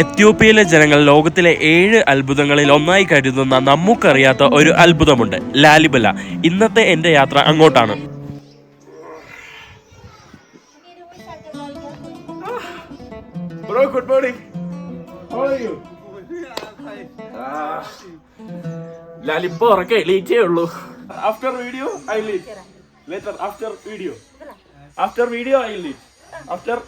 എത്യോപ്യയിലെ ജനങ്ങൾ ലോകത്തിലെ ഏഴ് അത്ഭുതങ്ങളിൽ ഒന്നായി കരുതുന്ന നമുക്കറിയാത്ത ഒരു അത്ഭുതമുണ്ട് ലാലിബല. ഇന്നത്തെ എന്റെ യാത്ര അങ്ങോട്ടാണ്. ബ്രോ ഗുഡ് മോർണിംഗ് ലാലിപ്പോ ഉറക്കെ എണീറ്റേ ഉള്ളൂ. After video I eat later after video after video I eat after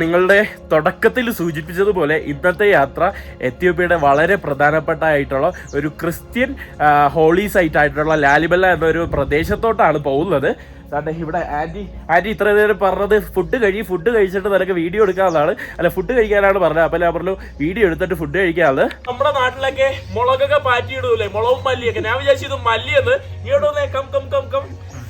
നിങ്ങളുടെ തുടക്കത്തിൽ സൂചിപ്പിച്ചതുപോലെ ഇന്നത്തെ യാത്ര എത്യോപ്യയുടെ വളരെ പ്രധാനപ്പെട്ട ആയിട്ടുള്ള ഒരു ക്രിസ്ത്യൻ ഹോളി സൈറ്റ് ആയിട്ടുള്ള ലാലിബല്ല എന്നൊരു പ്രദേശത്തോട്ടാണ് പോകുന്നത്. കാരണം ഇവിടെ ആന്റി ആന്റി ഇത്ര നേരം പറഞ്ഞത് ഫുഡ് കഴി ഫുഡ് കഴിച്ചിട്ട് നിനക്ക് വീഡിയോ എടുക്കാവുന്നതാണ്. അല്ല ഫുഡ് കഴിക്കാനാണ് പറഞ്ഞത്. അപ്പൊ ഞാൻ പറഞ്ഞു വീഡിയോ എടുത്തിട്ട് ഫുഡ് കഴിക്കാവുന്നത് നമ്മുടെ നാട്ടിലൊക്കെ മുളകൊക്കെ പാറ്റിയിടൂലേ? മുളകും മല്ലിയൊക്കെ. ഞാൻ വിചാരിച്ചു മല്ലിയെന്ന്. ഇങ്ങോട്ട് കം കം കം കം.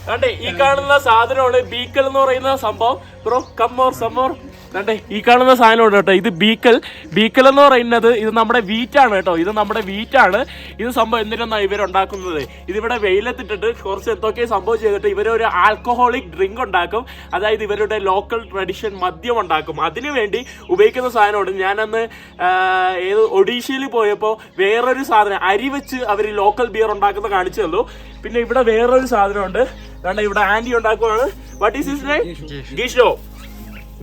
കണ്ടേ ഈ കാണുന്ന സാധനമാണ് ബീക്കൽ എന്ന് പറയുന്ന സംഭവം. ബ്രോ കമ്മോർ സമ്മോർ കണ്ടേ ഈ കാണുന്ന സാധനമാണ് കേട്ടോ ഇത് ബീക്കൽ. ബീക്കൽ എന്ന് പറയുന്നത് ഇത് നമ്മുടെ വീറ്റാണ് കേട്ടോ ഇത് നമ്മുടെ വീറ്റാണ്. ഇത് സംഭവം എന്തിനാണ് ഇവരുണ്ടാക്കുന്നത് ഇതിവിടെ വെയിലത്തിട്ടിട്ട് കുറച്ച് എന്തൊക്കെ സംഭവം ചെയ്തിട്ട് ഇവരൊരു ആൽക്കഹോളിക് ഡ്രിങ്ക് ഉണ്ടാക്കും. അതായത് ഇവരുടെ ലോക്കൽ ട്രഡീഷൻ മദ്യം ഉണ്ടാക്കും. അതിനു വേണ്ടി ഉപയോഗിക്കുന്ന സാധനമാണ്. ഞാനന്ന് ഏത് ഒഡീഷയിൽ പോയപ്പോൾ വേറൊരു സാധനം അരി വെച്ച് അവർ ലോക്കൽ ബിയർ ഉണ്ടാക്കുന്നത് കാണിച്ചു തന്നു പിന്നെ ഇവിടെ വേറൊരു സാധനമുണ്ട്. കാരണം ഇവിടെ ആന്റി ഉണ്ടാക്കുവാണ്. വാട്ട് ഈസ് ഇസ് നെയിം ഗിഷോ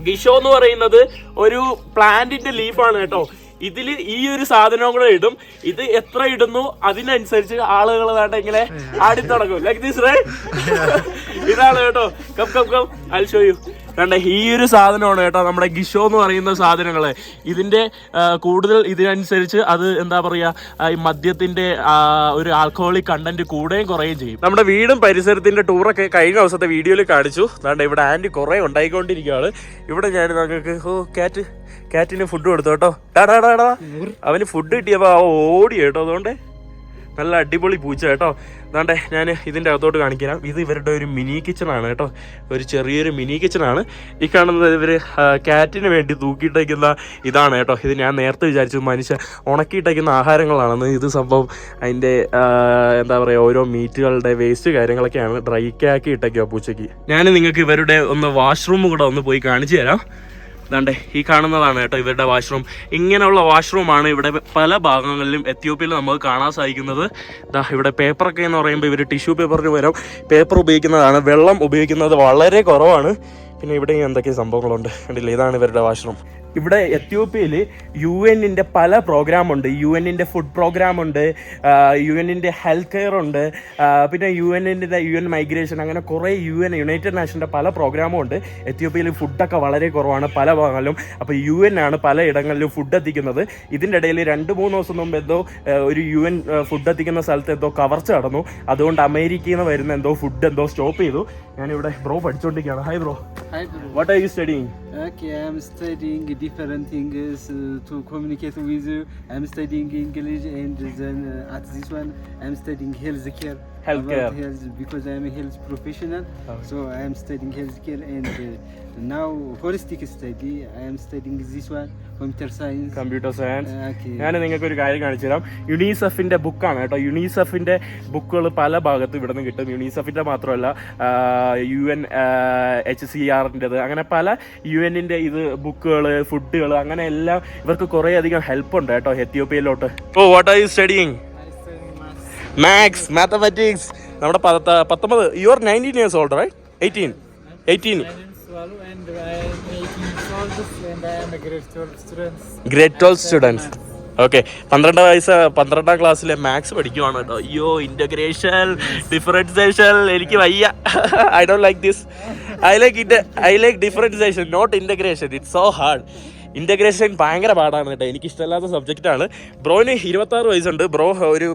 ഗിഷോ എന്ന് പറയുന്നത് ഒരു പ്ലാന്റിന്റെ ലീഫാണ് കേട്ടോ. ഇതിൽ ഈ ഒരു സാധനവും കൂടെ ഇടും. ഇത് എത്ര ഇടുന്നു? അതിനനുസരിച്ച് ആളുകൾ വേണ്ട ഇങ്ങനെ ആടി തുടങ്ങും. ലൈക്ക് ദിസ് റേ ഇതാണ് കേട്ടോ. Come come come I show you കണ്ട ഈ ഒരു സാധനമാണ് കേട്ടോ നമ്മുടെ ഗിഷോ എന്ന് പറയുന്ന സാധനങ്ങൾ ഇതിന്റെ കൂടുതൽ ഇതിനനുസരിച്ച് അത് എന്താ പറയുക ഈ മദ്യത്തിന്റെ ഒരു ആൽക്കഹോളിക് കണ്ടന്റ് കൂടുകയും കുറയുകയും ചെയ്യും. നമ്മുടെ വീടും പരിസരത്തിന്റെ ടൂറൊക്കെ കഴിഞ്ഞ ദിവസത്തെ വീഡിയോയിൽ കാണിച്ചു. വേണ്ട ഇവിടെ ആന്റി കുറേ ഉണ്ടായിക്കൊണ്ടിരിക്കുകയാണ്. ഇവിടെ ഞാൻ നമുക്ക് ഓ കാറ്റ് കാറ്റിന് ഫുഡ് കൊടുത്തു കേട്ടോ. ടാ, ടാ, ടാ, ടാ. അവന് ഫുഡ് കിട്ടിയപ്പോ ഓടി കേട്ടോ. അതുകൊണ്ട് നല്ല അടിപൊളി പൂച്ച കേട്ടോ. അതാണ്ടേ ഞാൻ ഇതിന്റെ അകത്തോട്ട് കാണിക്കാം ഇത് ഇവരുടെ ഒരു മിനി കിച്ചണാണ് കേട്ടോ. ഒരു ചെറിയൊരു മിനി കിച്ചണാണ് ഈ കാണുന്നത് ഇവർ കാറ്റിന് വേണ്ടി തൂക്കിയിട്ടേക്കുന്ന ഇതാണ് കേട്ടോ. ഇത് ഞാൻ നേരത്തെ വിചാരിച്ചു മനുഷ്യ ഉണക്കിയിട്ടേക്കുന്ന ആഹാരങ്ങളാണെന്ന്. ഇത് സംഭവം അതിന്റെ എന്താ പറയുക ഓരോ മീറ്റുകളുടെ വേസ്റ്റ് കാര്യങ്ങളൊക്കെയാണ് ഡ്രൈക്കാക്കി ഇട്ടേക്കുക പൂച്ചയ്ക്ക്. ഞാൻ നിങ്ങൾക്ക് ഇവരുടെ ഒന്ന് വാഷ്റൂം കൂടെ ഒന്ന് പോയി കാണിച്ചു തരാം. ദാണ്ടേ ഈ കാണുന്നതാണ് കേട്ടോ ഇവരുടെ വാഷ്റൂം ഇങ്ങനെയുള്ള വാഷ്റൂമാണ് ഇവിടെ പല ഭാഗങ്ങളിലും എത്യോപ്യയിൽ നമുക്ക് കാണാൻ സാധിക്കുന്നത്. ഇതാ ഇവിടെ പേപ്പറൊക്കെ എന്ന് പറയുമ്പോൾ ഇവർ ടിഷ്യൂ പേപ്പറിന് പകരം പേപ്പർ ഉപയോഗിക്കുന്നതാണ്. വെള്ളം ഉപയോഗിക്കുന്നത് വളരെ കുറവാണ്. പിന്നെ ഇവിടെ എന്തൊക്കെ സംഭവങ്ങളുണ്ട്. കണ്ടില്ലേ? ഇതാണ് ഇവരുടെ വാഷ്റൂം ഇവിടെ എത്യോപ്യയിൽ യു എന്നിന്റെ പല പ്രോഗ്രാമുണ്ട്. യു എന്നിന്റെ ഫുഡ് പ്രോഗ്രാമുണ്ട് യു എന്നിന്റെ ഹെൽത്ത് കെയർ ഉണ്ട് പിന്നെ യു എന്നിന്റെ യു എൻ മൈഗ്രേഷൻ അങ്ങനെ കുറേ യു എൻ യുണൈറ്റഡ് നാഷന്റെ പല പ്രോഗ്രാമും ഉണ്ട്. എത്യോപ്യയിൽ ഫുഡൊക്കെ വളരെ കുറവാണ് പല ഭാഗങ്ങളിലും. അപ്പോൾ യു എൻ ആണ് പല ഇടങ്ങളിലും ഫുഡ് എത്തിക്കുന്നത്. ഇതിന്റെ ഇടയിൽ രണ്ട് മൂന്ന് ദിവസം മുമ്പ് എന്തോ ഒരു യു എൻ ഫുഡ് എത്തിക്കുന്ന സ്ഥലത്ത് എന്തോ കവർച്ച നടന്നു. അതുകൊണ്ട് അമേരിക്കയിൽ നിന്ന് വരുന്ന എന്തോ ഫുഡ് എന്തോ സ്റ്റോപ്പ് ചെയ്തു. ഞാനിവിടെ ബ്രോ പഠിച്ചുകൊണ്ടിരിക്കുകയാണ് hi bro what are you studying Okay, I'm studying different things uh, to communicate with you. I'm studying English, and then uh, at this one, I'm studying healthcare. Healthcare. Health because I'm a health professional. So I'm studying healthcare, and uh, now holistic study. I am studying this one, computer science computer science ഞാൻ നിങ്ങൾക്ക് ഒരു കാര്യം കാണിച്ചു തരാം. യുണീസെഫിന്റെ ബുക്കാണ് കേട്ടോ. യുണീസെഫിന്റെ ബുക്കുകൾ പല ഭാഗത്തും ഇവിടെ നിന്ന് കിട്ടും. യുണീസെഫിന്റെ മാത്രമല്ല യു എൻ എച്ച് സി ആറിന്റെത് അങ്ങനെ പല യു എന്നിന്റെ ഇത് ബുക്കുകൾ ഫുഡുകൾ അങ്ങനെ എല്ലാം ഇവർക്ക് കുറേ അധികം ഹെൽപ്പ് ഉണ്ട് കേട്ടോ എത്യോപ്യയിലോട്ട്. ഓ what are you studying maths mathematics നമ്മുടെ പത്ത- പത്തൊമ്പത് you are nineteen years old right eighteen eighteen grade twelve students okay പന്ത്രണ്ടാം വയസ്സ് പന്ത്രണ്ടാം ക്ലാസ്സിലെ മാത്സ് പഠിക്കുവാണ് കേട്ടോ. അയ്യോ ഇന്റഗ്രേഷൻ ഡിഫറൻസേഷൻ എനിക്ക് വയ്യ. I don't like this I like it I like differentiation not integration it's so hard integration ഭയങ്കര പാടാണ് കേട്ടോ. എനിക്ക് ഇഷ്ടമല്ലാത്ത സബ്ജക്റ്റാണ് ബ്രോന് ഇരുപത്താറ് വയസ്സുണ്ട്. ബ്രോ ഒരു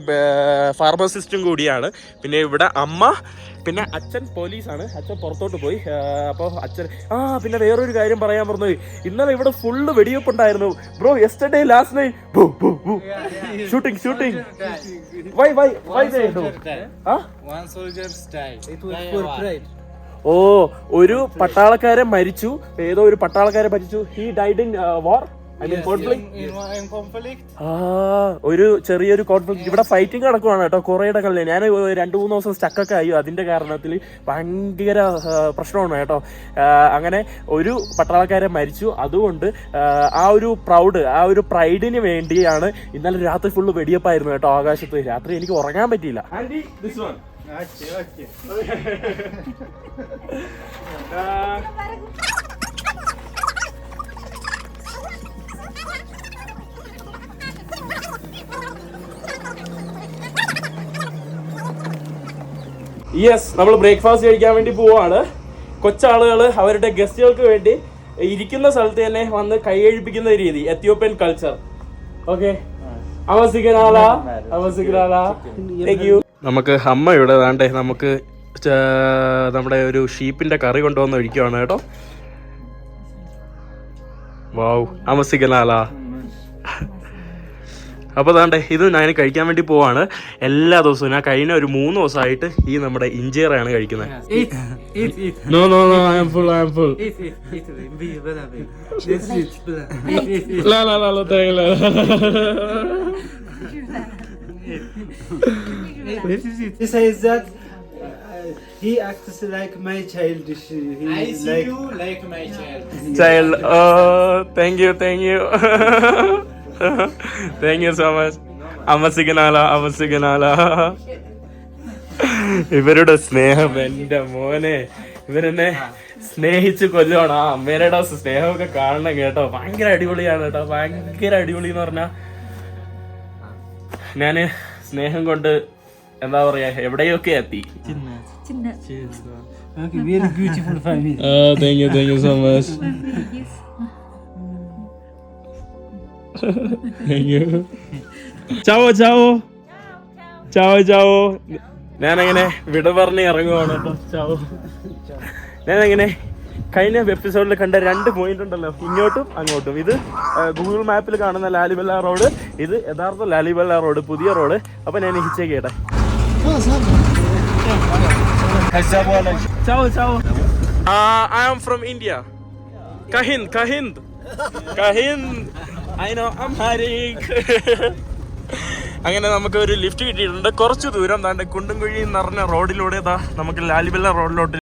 ഫാർമസിസ്റ്റും കൂടിയാണ്. പിന്നെ ഇവിടെ അമ്മ പിന്നെ അച്ഛൻ പോലീസാണ്. അച്ഛൻ പുറത്തോട്ട് പോയി. അപ്പോൾ അച്ഛൻ ആ പിന്നെ വേറൊരു കാര്യം പറയാൻ പറഞ്ഞു ഇന്നലെ ഇവിടെ ഫുള്ള് വെടിവെപ്പ് ഉണ്ടായിരുന്നു. Bro yesterday last night shooting shooting why why why ആ? For pride. ഓ ഒരു പട്ടാളക്കാരൻ മരിച്ചു. ഏതോ ഒരു പട്ടാളക്കാരൻ മരിച്ചു. He died in war I mean conflict ആ ഒരു ചെറിയൊരു കോൺഫ്ലിക്ട് ഇവിടെ ഫൈറ്റിംഗ് നടക്കുവാണ് കേട്ടോ കൊറേയുടെ കളി ഞാൻ രണ്ട് മൂന്ന് ദിവസം സ്റ്റക്കൊക്കെ ആയി. അതിന്റെ കാരണത്തിൽ ഭയങ്കര ആ, പ്രശ്നമാണ് കേട്ടോ. അങ്ങനെ ഒരു പട്ടാളക്കാരൻ മരിച്ചു. അതുകൊണ്ട് ആ, ഒരു പ്രൗഡ് ആ ഒരു പ്രൈഡിന് വേണ്ടിയാണ് ഇന്നലെ രാത്രി ഫുള്ള് വെടിയപ്പായിരുന്നു കേട്ടോ ആകാശത്ത്. രാത്രി എനിക്ക് ഉറങ്ങാൻ പറ്റിയില്ല. And this one. യെസ് നമ്മൾ ബ്രേക്ക്ഫാസ്റ്റ് കഴിക്കാൻ വേണ്ടി പോവാണ്. കൊച്ചാളുകൾ അവരുടെ ഗസ്റ്റുകൾക്ക് വേണ്ടി ഇരിക്കുന്ന സ്ഥലത്ത് തന്നെ വന്ന് കൈയഴിപ്പിക്കുന്ന രീതി എത്യോപ്യൻ കൾച്ചർ ഓക്കെ നമുക്ക് അമ്മ ഇവിടെ വേണ്ടേ നമുക്ക് നമ്മുടെ ഒരു ഷീപ്പിന്റെ കറി കൊണ്ടുവന്ന് ഒഴിക്കുവാണ് കേട്ടോ. വാവ് അമസിക്കനാല അപ്പോൾ ദാണ്ടേ ഇത് ഞാൻ കഴിക്കാൻ വേണ്ടി പോവാണ്. എല്ലാ ദിവസവും ഞാൻ കഴിഞ്ഞ ഒരു മൂന്ന് ദിവസമായിട്ട് ഈ നമ്മുടെ ഇഞ്ചിയറാണ് കഴിക്കുന്നത്. No no no I'm full I'm full. ലാ ലാ ലാ ലാ തേങ്ങ This is it. He says that uh, he acts like my childish. He I see like, you like my child. Child oh thank you thank you thank you so much അമസിക്കനാല അമസിക്കനാല ഇവരുടെ സ്നേഹം എന്റെ മോനെ ഇവരെന്നെ സ്നേഹിച്ച് കൊല്ലുവാണ് ആ അമ്മേരുടെ സ്നേഹമൊക്കെ കാണണം കേട്ടോ ഭയങ്കര അടിപൊളിയാണ് കേട്ടോ ഭയങ്കര അടിപൊളി എന്ന് പറഞ്ഞാ ഞാൻ സ്നേഹം കൊണ്ട് എന്താ പറയാ എവിടെയൊക്കെ എത്തി? okay, very beautiful family. Thank you thank you so much thank you ciao ciao. Ciao ciao? ഞാനങ്ങനെ വിട പറഞ്ഞ് ഇറങ്ങുവാണ് കേട്ടോ. ചാവോ. ഞാനങ്ങനെ കഴിഞ്ഞ എപ്പിസോഡിൽ കണ്ട രണ്ട് പോയിന്റ് ഉണ്ടല്ലോ. ഇങ്ങോട്ടും അങ്ങോട്ടും. ഇത് ഗൂഗിൾ മാപ്പിൽ കാണുന്ന ലാലിബല്ല റോഡ്. ഇത് യഥാർത്ഥ ലാലിബല്ല റോഡ് പുതിയ റോഡ്. അപ്പൊ ഞാൻ ഹിച്ചേക്കേട്ടെ ciao ciao. I am from India I അങ്ങനെ നമുക്ക് ഒരു ലിഫ്റ്റ് കിട്ടിയിട്ടുണ്ട്. കുറച്ച് ദൂരം താണ്ട് കുണ്ടും എന്ന് നിറഞ്ഞ റോഡിലൂടെ നമുക്ക് ലാലിബല്ല റോഡിലോട്ട്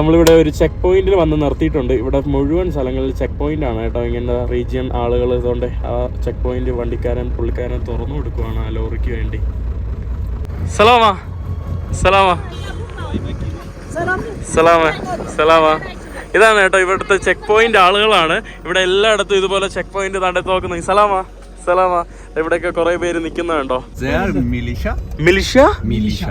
നമ്മളിവിടെ ഒരു ചെക്ക് പോയിന്റിൽ വന്ന് നിർത്തിയിട്ടുണ്ട്. ഇവിടെ മുഴുവൻ സ്ഥലങ്ങളിൽ ചെക്ക് പോയിന്റ് ആണ് കേട്ടോ. ഇങ്ങനെ റീജിയൻ ആളുകൾ ഇതുകൊണ്ട് ആ ചെക്ക് പോയിന്റ് വണ്ടിക്കാരൻ പുള്ളിക്കാരൻ തുറന്നു കൊടുക്കുവാണ് ആ ലോറിക്ക് വേണ്ടി. സലാമാ. സലാമാ. സലാമ. സലാമ. ഇതാണ് കേട്ടോ ഇവിടുത്തെ ചെക്ക് പോയിന്റ് ആളുകളാണ്. ഇവിടെ എല്ലായിടത്തും ഇതുപോലെ ചെക്ക് പോയിന്റ് തണ്ടത്ത് നോക്കുന്നത്. സലാമ. സലാമ. ഇവിടെയൊക്കെ കുറെ പേര് നിൽക്കുന്നുണ്ടോ മിലിഷ മിലിഷ. മിലിഷ.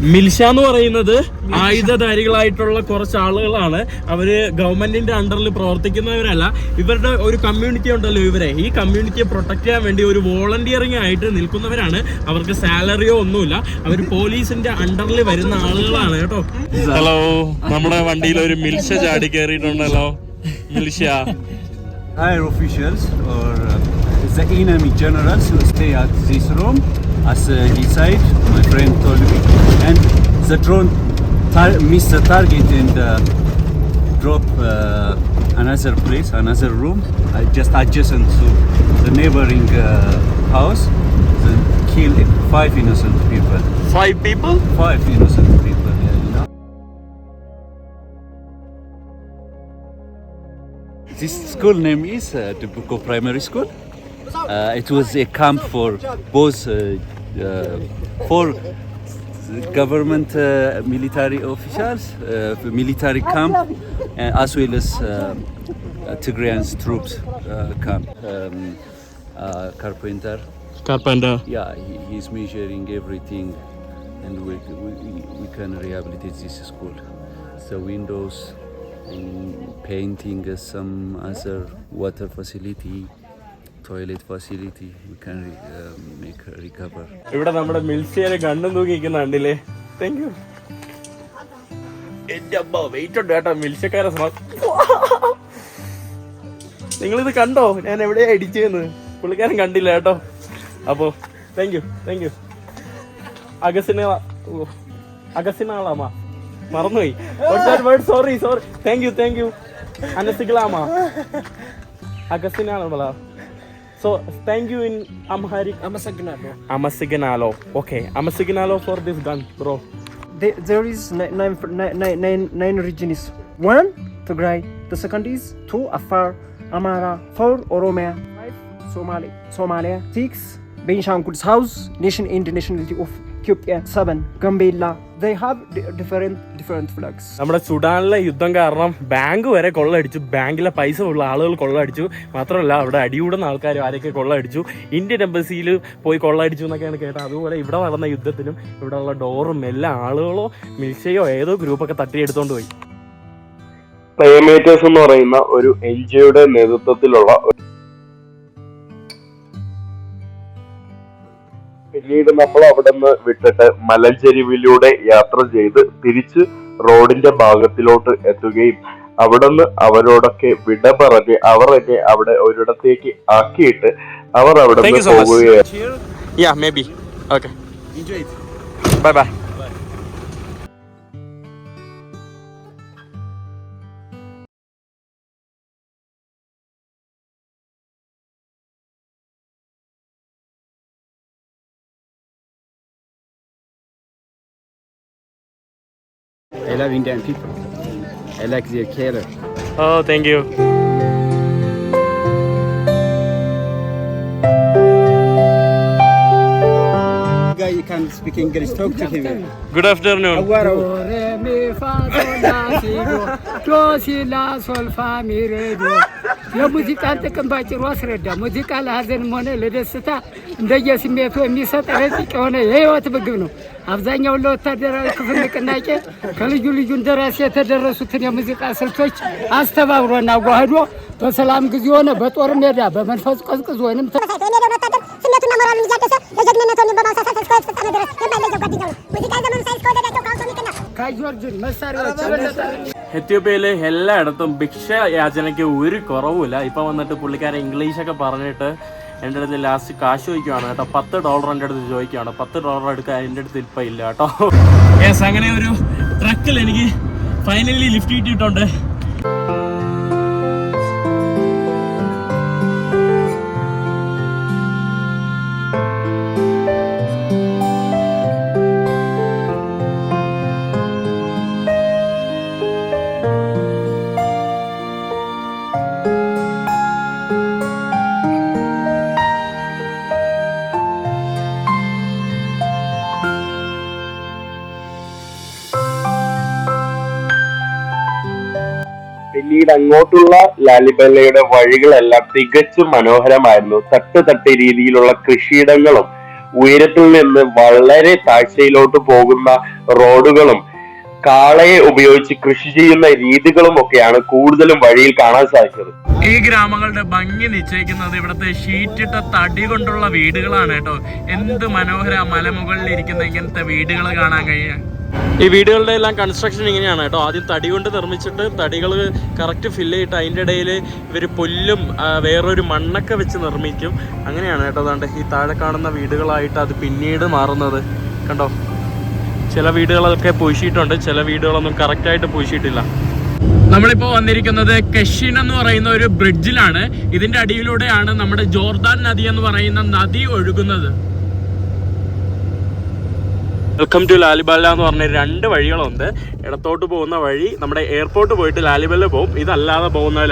മിൽഷ എന്ന് പറയുന്നത് ആയുധധാരികളായിട്ടുള്ള കുറച്ച് ആളുകളാണ്. അവർ ഗവൺമെന്റിന്റെ അണ്ടറിൽ പ്രവർത്തിക്കുന്നവരല്ല. ഇവരുടെ ഒരു കമ്മ്യൂണിറ്റി ഉണ്ടല്ലോ ഇവരെ. ഈ കമ്മ്യൂണിറ്റിയെ പ്രൊട്ടക്ട് ചെയ്യാൻ വേണ്ടി ഒരു വോളണ്ടിയറിംഗ് ആയിട്ട് നിൽക്കുന്നവരാണ്. അവർക്ക് സാലറിയോ ഒന്നുമില്ല. അവർ പോലീസിന്റെ അണ്ടറിൽ വരുന്ന ആളുകളാണ് കേട്ടോ. ഹലോ നമ്മുടെ വണ്ടിയിൽ ഒരു മിൽഷ ചാടി കയറിയിട്ടുണ്ടല്ലോ മിൽഷ. Higher officials. Or uh, the enemy generals who stay at this room, as uh, he said, my friend told me. And the drone missed the target and uh, dropped uh, another place, another room, uh, just adjacent to the neighboring uh, house. Then killed five innocent people. Five people? Five innocent people. This school name is uh, Dubuko Primary School. Uh, it was a camp for both uh, for government uh, military officials, uh, military camp, uh, as well as Tigrayan troops camp. Um, carpenter. Carpenter. Yeah, he, he's measuring everything, and we, we, we can rehabilitate this school. The windows, painting, some other water facility. Toilet facility, we can make recover. ഇവിടെ നമ്മുടെ മിൽസിയെ കണ്ണും തൂക്കി നിൽക്കുന്ന കണ്ടില്ലേ? Thank you എന്റെ അമ്മ wait ഉണ്ട് കേട്ടോ മിൽസക്കാരെ നിങ്ങളിത് കണ്ടോ? ഞാൻ എവിടെയാ ഇടിച്ചെന്ന്? പുള്ളിക്കാരൻ കണ്ടില്ല കേട്ടോ. അപ്പോ താങ്ക് യു താങ്ക് യു അഗസിന അഗസിനാളാമ മറന്നുപോയി. Word sorry sorry thank you thank you അനസികളാമ അഗസിനാളാ So thank you in Amharic. a Amasagnalo. Okay, Amasagnalo for this gun, bro. There, there is nine, nine, nine, nine, nine regions. One, Tigray. The second is two, Afar, Amara. Four, Oromia. Five, Somalia. Somalia. Six, Benishangul House, Nation and Nationality of Ethiopia. ሰበን Gambela. They have different, different flags. നമ്മുടെ സുഡാനിലെ യുദ്ധം കാരണം bank വരെ കൊള്ളടിച്ചു ബാങ്കിലെ പൈസ ഉള്ള ആളുകൾ കൊള്ളടിച്ചു മാത്രമല്ല അവിടെ അടിയൂടുന്ന ആൾക്കാർ ആരൊക്കെ കൊള്ളടിച്ചു ഇന്ത്യൻ എംബസിയിൽ പോയി കൊള്ളടിച്ചു എന്നൊക്കെയാണ് കേട്ടത് അതുപോലെ ഇവിടെ നടന്ന യുദ്ധത്തിലും ഇവിടെ ഉള്ള ഡോറും എല്ലാ ആളുകളോ മിൽഷയോ ഏതോ ഗ്രൂപ്പൊക്കെ തട്ടിയെടുത്തോണ്ട് പോയി പ്ലേമേറ്റേഴ്സ് എന്ന് പറയുന്ന ഒരു എൻ ജിഒയുടെ നേതൃത്വത്തിലുള്ള പിന്നീട് നമ്മൾ അവിടെ നിന്ന് വിട്ടിട്ട് മലഞ്ചെരിവിലൂടെ യാത്ര ചെയ്ത് തിരിച്ച് റോഡിന്റെ ഭാഗത്തിലോട്ട് എത്തുകയും അവിടെ നിന്ന് അവരോടൊക്കെ വിട പറഞ്ഞ് അവർ എന്നെ അവിടെ ഒരിടത്തേക്ക് ആക്കിയിട്ട് അവർ അവിടെ നിന്ന് പോവുകയാണ് bye bye love Indian people. I like their color. Oh, thank you. Guy, you can speak English. Talk to him. Good afternoon. የሙዚቃን ጥቅም ባጭሩ አስረዳ። ሙዚቃ ለሀዘንም ሆነ ለደስታ እንደየስሜቱ የሚሰጥ ረቂቅ የሆነ የህይወት ምግብ ነው። አብዛኛውን ለወታደራዊ ክፍል ንቅናቄ ከልዩ ልዩ እንደራሴ የተደረሱትን የሙዚቃ ስልቶች አስተባብሮና አዋህዶ በሰላም ጊዜ ሆነ በጦር ሜዳ በመንፈስ ቀዝቅዞ ወይንም namorowany dziadek, leżegny na to niebo, masa, sasa, skończ, sasa, wybierać, nie będę dział, kadział. Muzyka, zaman, saj, skoda, kadział, kausa, nikena. എത്യോപ്യയിലെ എല്ലായിടത്തും ഭിക്ഷ യാചനയ്ക്ക് ഒരു കുറവുമില്ല ഇപ്പം വന്നിട്ട് പുള്ളിക്കാരൻ ഇംഗ്ലീഷൊക്കെ പറഞ്ഞിട്ട് എന്റെ അടുത്ത് ലാസ്റ്റ് കാശ് ചോദിക്കുവാണ് കേട്ടോ പത്ത് ഡോളർ എന്റെ അടുത്ത് ചോദിക്കുകയാണ് പത്ത് ഡോളർ എടുക്കാൻ എന്റെ അടുത്ത് ഇപ്പം ഇല്ല കേട്ടോ യെസ് അങ്ങനെ ഒരു ട്രക്കിൽ എനിക്ക് ഫൈനലി ലിഫ്റ്റ് കിട്ടിയിട്ടുണ്ട് പിന്നീട് അങ്ങോട്ടുള്ള ലാലിബല്ലയുടെ വഴികളെല്ലാം തികച്ചും മനോഹരമായിരുന്നു. തട്ട് തട്ട് രീതിയിലുള്ള കൃഷിയിടങ്ങളും ഉയരത്തിൽ നിന്ന് വളരെ താഴ്ചയിലോട്ട് പോകുന്ന റോഡുകളും കാളയെ ഉപയോഗിച്ച് കൃഷി ചെയ്യുന്ന രീതികളും ഒക്കെയാണ് കൂടുതലും വഴിയിൽ കാണാൻ സാധിച്ചത്. ഈ ഗ്രാമങ്ങളുടെ ഭംഗി നിശ്ചയിക്കുന്നത് ഇവിടുത്തെ ഷീറ്റിട്ട തടി കൊണ്ടുള്ള വീടുകളാണ് കേട്ടോ. എന്ത് മനോഹര മലമുകളിൽ ഇരിക്കുന്ന ഇങ്ങനത്തെ വീടുകൾ കാണാൻ കഴിയാൻ ഈ വീടുകളുടെ എല്ലാം കൺസ്ട്രക്ഷൻ ഇങ്ങനെയാണ് കേട്ടോ. ആദ്യം തടി കൊണ്ട് നിർമ്മിച്ചിട്ട് തടികൾ കറക്റ്റ് ഫില്ല് ചെയ്തിട്ട് അതിന്റെ ഇടയിൽ ഇവർ പുല്ലും വേറൊരു മണ്ണൊക്കെ വെച്ച് നിർമ്മിക്കും. അങ്ങനെയാണ് കേട്ടോ അതാണ്ട് ഈ താഴെ കാണുന്ന വീടുകളായിട്ട് അത് പിന്നീട് മാറുന്നത്. കണ്ടോ? ചില വീടുകളൊക്കെ പൂശിയിട്ടുണ്ട്. ചില വീടുകളൊന്നും കറക്റ്റായിട്ട് പൂശിയിട്ടില്ല. നമ്മളിപ്പോൾ വന്നിരിക്കുന്നത് കെഷിൻ എന്ന് പറയുന്ന ഒരു ബ്രിഡ്ജിലാണ് ഇതിന്റെ അടിയിലൂടെയാണ് നമ്മുടെ ജോർദാൻ നദി എന്ന് പറയുന്ന നദി ഒഴുകുന്നത്. വെൽക്കം ടു ലാലിബല്ല എന്ന് പറഞ്ഞ രണ്ട് വഴികളുണ്ട്. ഇടത്തോട്ട് പോകുന്ന വഴി നമ്മുടെ എയർപോർട്ട് പോയിട്ട് ലാലിബല്ല പോകും. ഇതല്ലാതെ പോകുന്ന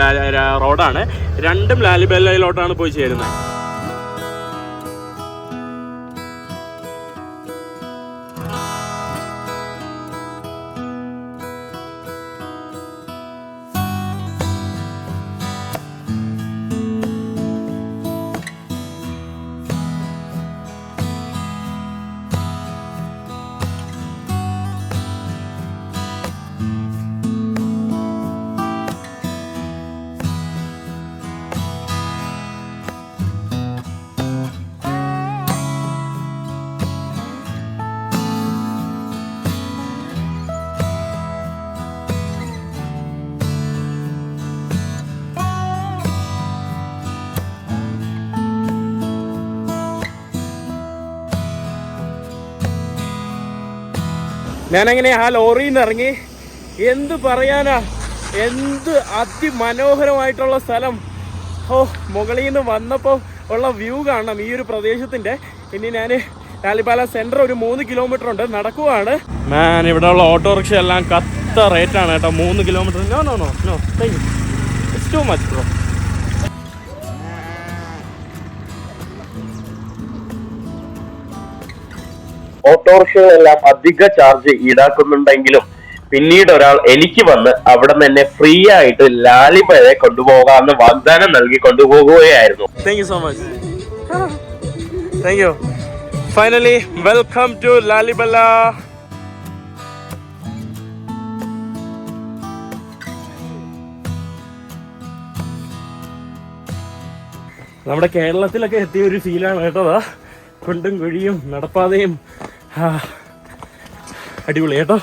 റോഡാണ് രണ്ടും ലാലിബല്ലയിലോട്ടാണ് പോയി ചേരുന്നത്. ഞാനങ്ങനെ ആ ലോറിയിൽ നിന്ന് ഇറങ്ങി എന്ത് പറയാനാ? എന്ത് അതിമനോഹരമായിട്ടുള്ള സ്ഥലം. ഓ മുകളിൽ നിന്ന് വന്നപ്പോൾ ഉള്ള വ്യൂ കാണണം ഈ ഒരു പ്രദേശത്തിന്റെ ഇനി ഞാൻ ലാലിപാല സെന്റർ ഒരു മൂന്ന് കിലോമീറ്റർ ഉണ്ട്. നടക്കുവാണ്. മാൻ ഇവിടെ ഉള്ള ഓട്ടോറിക്ഷ എല്ലാം കത്ത റേറ്റാണ് കേട്ടോ. മൂന്ന് kilometre. No no no no thank you it's too much bro ഓട്ടോറിക്ഷകളെല്ലാം അധിക ചാർജ് ഈടാക്കുന്നുണ്ടെങ്കിലും പിന്നീട് ഒരാൾ എനിക്ക് വന്ന് അവിടെ നിന്ന് ഫ്രീ ആയിട്ട് ലാലിബയെ കൊണ്ടുപോകാമെന്ന് വാഗ്ദാനം നൽകി കൊണ്ടുപോകുകയായിരുന്നു. Thank you so much. Finally welcome to Lalibela നമ്മുടെ കേരളത്തിലൊക്കെ എത്തിയ ഒരു ഫീലാണ് കേട്ടോ കൊണ്ടും കുഴിയും നടപ്പാതയും അടിപൊളി കേട്ടോ.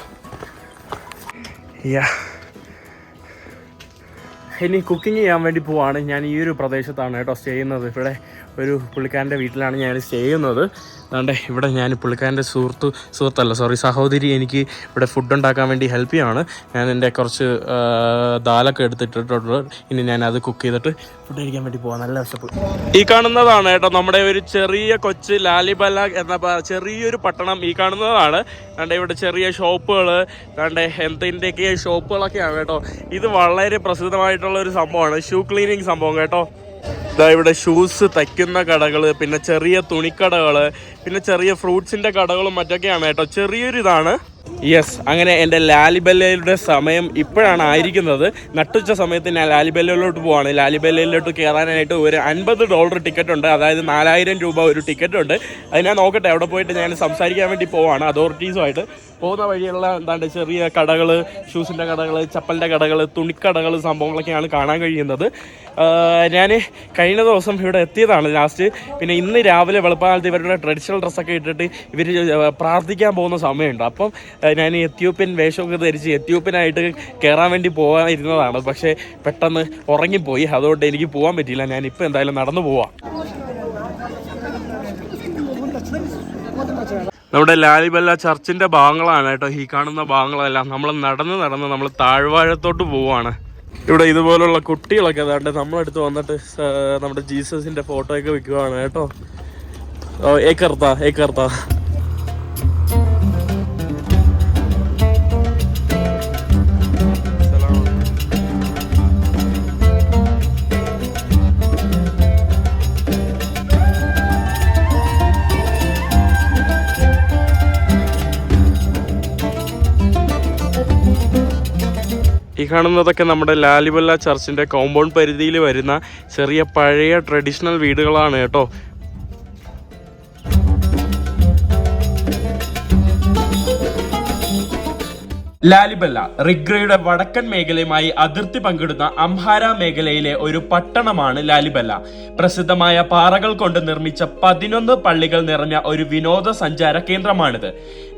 യാ ഇനി കുക്കിംഗ് ചെയ്യാൻ വേണ്ടി പോവാണ്. ഞാൻ ഈ ഒരു പ്രദേശത്താണ് കേട്ടോ സ്റ്റേ ചെയ്യുന്നത്. ഇവിടെ ഒരു പുള്ളിക്കാരന്റെ വീട്ടിലാണ് ഞാൻ സ്റ്റേ ചെയ്യുന്നത്. അതുകൊണ്ട് ഇവിടെ ഞാൻ പുള്ളിക്കാരന്റെ സുഹൃത്ത് സുഹൃത്തല്ല സോറി സഹോദരി എനിക്ക് ഇവിടെ ഫുഡ് ഉണ്ടാക്കാൻ വേണ്ടി ഹെൽപ്പ് ചെയ്യുകയാണ് ഞാൻ എന്റെ കുറച്ച് ദാലൊക്കെ എടുത്തിട്ടിട്ടുണ്ട്. ഇനി ഞാൻ അത് കുക്ക് ചെയ്തിട്ട് ഫുഡ് കഴിക്കാൻ വേണ്ടി പോകാം നല്ല വിശപ്പ് ഈ കാണുന്നതാണ് കേട്ടോ നമ്മുടെ ഒരു ചെറിയ കൊച്ച് ലാലിബല എന്ന ചെറിയൊരു പട്ടണം ഈ കാണുന്നതാണ്. കണ്ടേ ഇവിടെ ചെറിയ ഷോപ്പുകൾ കണ്ടേ എന്തിന്റെയൊക്കെ ഷോപ്പുകളൊക്കെയാണ് കേട്ടോ. ഇത് വളരെ പ്രസിദ്ധമായിട്ടുള്ള ഒരു സംഭവമാണ്. ഷൂ ക്ലീനിങ് സംഭവം കേട്ടോ. ഇതാ ഇവിടെ ഷൂസ് തയ്ക്കുന്ന കടകൾ പിന്നെ ചെറിയ തുണിക്കടകൾ പിന്നെ ചെറിയ ഫ്രൂട്ട്സിന്റെ കടകളും മറ്റൊക്കെയാണ് കേട്ടോ. ചെറിയൊരു ഇതാണ്. യെസ് അങ്ങനെ എന്റെ ലാലിബല്ലയുടെ സമയം ഇപ്പോഴാണ് ആയിരിക്കുന്നത്. നട്ടുച്ച സമയത്ത് ഞാൻ ലാലിബല്ലയിലോട്ട് പോവാണ്. ലാലിബല്ലയിലോട്ട് കയറാനായിട്ട് ഒരു അൻപത് ഡോളർ ടിക്കറ്റ് ഉണ്ട്. അതായത് നാലായിരം രൂപ ഒരു ടിക്കറ്റ് ഉണ്ട്. അത് ഞാൻ നോക്കട്ടെ അവിടെ പോയിട്ട് ഞാൻ സംസാരിക്കാൻ വേണ്ടി പോവാണ്. അതോറിറ്റീസുമായിട്ട് പോകുന്ന വഴിയുള്ള എന്താണ്ട് ചെറിയ കടകൾ ഷൂസിന്റെ കടകൾ ചപ്പലിന്റെ കടകൾ തുണിക്കടകൾ സംഭവങ്ങളൊക്കെയാണ് കാണാൻ കഴിയുന്നത്. ഞാൻ കഴിഞ്ഞ ദിവസം ഇവിടെ എത്തിയതാണ് ലാസ്റ്റ് പിന്നെ ഇന്ന് രാവിലെ വെളുപ്പാലത്ത് ഇവരുടെ ട്രഡീഷണൽ ഡ്രസ്സൊക്കെ ഇട്ടിട്ട് ഇവർ പ്രാർത്ഥിക്കാൻ പോകുന്ന സമയമുണ്ട്. അപ്പം ഞാൻ എത്യോപ്യൻ വേഷമൊക്കെ ധരിച്ച് എത്യോപ്യനായിട്ട് കയറാൻ വേണ്ടി പോകാൻ ഇരുന്നതാണ് പക്ഷേ പെട്ടെന്ന് ഉറങ്ങിപ്പോയി. അതുകൊണ്ട് എനിക്ക് പോകാൻ പറ്റിയില്ല. ഞാനിപ്പോൾ എന്തായാലും നടന്നു പോവാം. നമ്മുടെ ലാലിബല്ല ചർച്ചിന്റെ ഭാഗങ്ങളാണ് കേട്ടോ. ഈ കാണുന്ന ഭാഗങ്ങളെല്ലാം നമ്മൾ നടന്ന് നടന്ന് നമ്മൾ താഴ്വാഴത്തോട്ട് പോവാണ്. ഇവിടെ ഇതുപോലുള്ള കുട്ടികളൊക്കെ അതാണ്ട് നമ്മളടുത്ത് വന്നിട്ട് നമ്മുടെ ജീസസിന്റെ ഫോട്ടോ ഒക്കെ വെക്കുവാണ് കേട്ടോ. ഏക്കർത്ത ഏക്കർത്ത കാണുന്നതൊക്കെ നമ്മുടെ ലാലിബല്ല ചർച്ചിന്റെ കോമ്പൗണ്ട് പരിധിയിൽ വരുന്ന ചെറിയ പഴയ ട്രഡീഷണൽ വീടുകളാണ് കേട്ടോ. ലാലിബല്ല റിഗ്രയുടെ വടക്കൻ മേഖലയുമായി അതിർത്തി പങ്കിടുന്ന അംഹാര മേഖലയിലെ ഒരു പട്ടണമാണ് ലാലിബല്ല. പ്രസിദ്ധമായ പാറകൾ കൊണ്ട് നിർമ്മിച്ച പതിനൊന്ന് പള്ളികൾ നിറഞ്ഞ ഒരു വിനോദസഞ്ചാര കേന്ദ്രമാണിത്.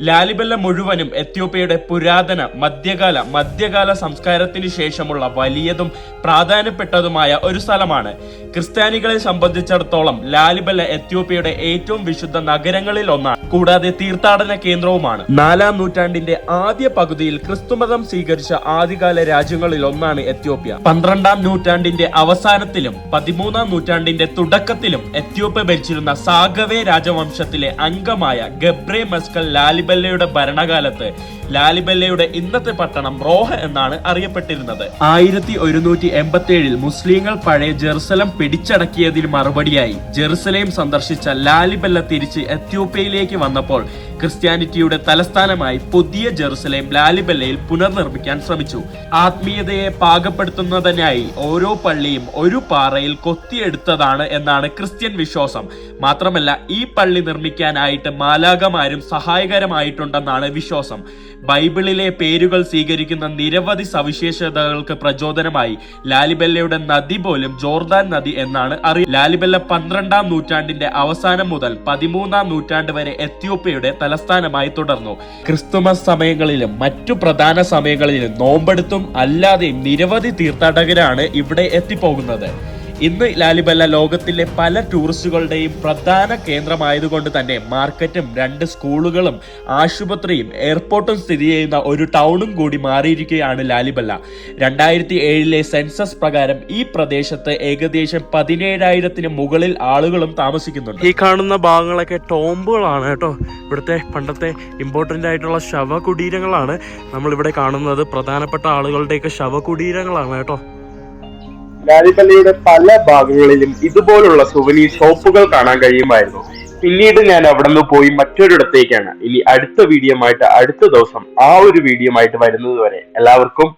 ലാലിബല്ല മുഴുവനും എത്യോപ്യയുടെ പുരാതന മധ്യകാല മധ്യകാല സംസ്കാരത്തിന് ശേഷമുള്ള വലിയതും പ്രാധാന്യപ്പെട്ടതുമായ ഒരു സ്ഥലമാണ്. ക്രിസ്ത്യാനികളെ സംബന്ധിച്ചിടത്തോളം ലാലിബല്ല എത്യോപ്യയുടെ ഏറ്റവും വിശുദ്ധ നഗരങ്ങളിൽ ഒന്നാണ്. കൂടാതെ തീർത്ഥാടന കേന്ദ്രവുമാണ്. നാലാം നൂറ്റാണ്ടിന്റെ ആദ്യ പകുതിയിൽ ക്രിസ്തുമതം സ്വീകരിച്ച ആദ്യകാല രാജ്യങ്ങളിൽ ഒന്നാണ് എത്യോപ്യ. പന്ത്രണ്ടാം നൂറ്റാണ്ടിന്റെ അവസാനത്തിലും പതിമൂന്നാം നൂറ്റാണ്ടിന്റെ തുടക്കത്തിലും എത്യോപ്യ ഭരിച്ചിരുന്ന സാഗവേ രാജവംശത്തിലെ അംഗമായ ഗബ്രെ മസ്കൽ ലാലിബല്ലയുടെ ഭരണകാലത്ത് ലാലിബല്ലയുടെ ഇന്നത്തെ പട്ടണം റോഹ എന്നാണ് അറിയപ്പെട്ടിരുന്നത്. ആയിരത്തി ഒരുന്നൂറ്റി എൺപത്തി ഏഴിൽ മുസ്ലിങ്ങൾ പഴയ ജെറുസലം പിടിച്ചടക്കിയതിന് മറുപടിയായി. ജെറുസലേം സന്ദർശിച്ച ലാലിബല്ല തിരിച്ച് എത്യോപ്യയിലേക്ക് വന്നപ്പോൾ ക്രിസ്ത്യാനിറ്റിയുടെ തലസ്ഥാനമായി പുതിയ ജെറുസലേം ലാലിബല്ലയിൽ പുനർനിർമ്മിക്കാൻ ശ്രമിച്ചു. ആത്മീയതയെ പാകപ്പെടുത്തുന്നതിനായി ഓരോ പള്ളിയും ഒരു പാറയിൽ കൊത്തിയെടുത്തതാണ് എന്നാണ് ക്രിസ്ത്യൻ വിശ്വാസം. മാത്രമല്ല ഈ പള്ളി നിർമ്മിക്കാനായിട്ട് മാലാകമാരും സഹായകരമായിട്ടുണ്ടെന്നാണ് വിശ്വാസം. ബൈബിളിലെ പേരുകൾ സ്വീകരിക്കുന്ന നിരവധി സവിശേഷതകൾക്ക് പ്രചോദനമായി. ലാലിബെല്ലയുടെ നദി പോലും ജോർദാൻ നദി എന്നാണ് അറി ലാലിബെല്ല പന്ത്രണ്ടാം നൂറ്റാണ്ടിന്റെ അവസാനം മുതൽ പതിമൂന്നാം നൂറ്റാണ്ട് വരെ എത്യോപ്യയുടെ തലസ്ഥാനമായി തുടർന്നു. ക്രിസ്തുമസ് സമയങ്ങളിലും മറ്റു പ്രധാന സമയങ്ങളിലും നോമ്പെടുത്തും അല്ലാതെയും നിരവധി തീർത്ഥാടകരാണ് ഇവിടെ എത്തിപ്പോകുന്നത്. ഇന്ന് ലാലിബല്ല ലോകത്തിലെ പല ടൂറിസ്റ്റുകളുടെയും പ്രധാന കേന്ദ്രമായതുകൊണ്ട് തന്നെ മാർക്കറ്റും രണ്ട് സ്കൂളുകളും ആശുപത്രിയും എയർപോർട്ടും സ്ഥിതി ചെയ്യുന്ന ഒരു ടൗണും കൂടി മാറിയിരിക്കുകയാണ് ലാലിബല്ല. രണ്ടായിരത്തി ഏഴിലെ സെൻസസ് പ്രകാരം ഈ പ്രദേശത്ത് ഏകദേശം പതിനേഴായിരത്തിന് മുകളിൽ ആളുകളും താമസിക്കുന്നുണ്ട്. ഈ കാണുന്ന ഭാഗങ്ങളൊക്കെ ടോംബുകളാണ് കേട്ടോ. ഇവിടുത്തെ പണ്ടത്തെ ഇമ്പോർട്ടന്റ് ആയിട്ടുള്ള ശവകുടീരങ്ങളാണ് നമ്മളിവിടെ കാണുന്നത്. പ്രധാനപ്പെട്ട ആളുകളുടെയൊക്കെ ശവകുടീരങ്ങളാണ് കേട്ടോ. ലാലിബല്ലയുടെ പല ഭാഗങ്ങളിലും ഇതുപോലുള്ള സുവനി ഷോപ്പുകൾ കാണാൻ കഴിയുമായിരുന്നു. പിന്നീട് ഞാൻ അവിടെ നിന്ന് പോയി മറ്റൊരിടത്തേക്കാണ്. ഇനി അടുത്ത വീഡിയോ ആയിട്ട് അടുത്ത ദിവസം ആ ഒരു വീഡിയോ ആയിട്ട് വരുന്നത് വരെ എല്ലാവർക്കും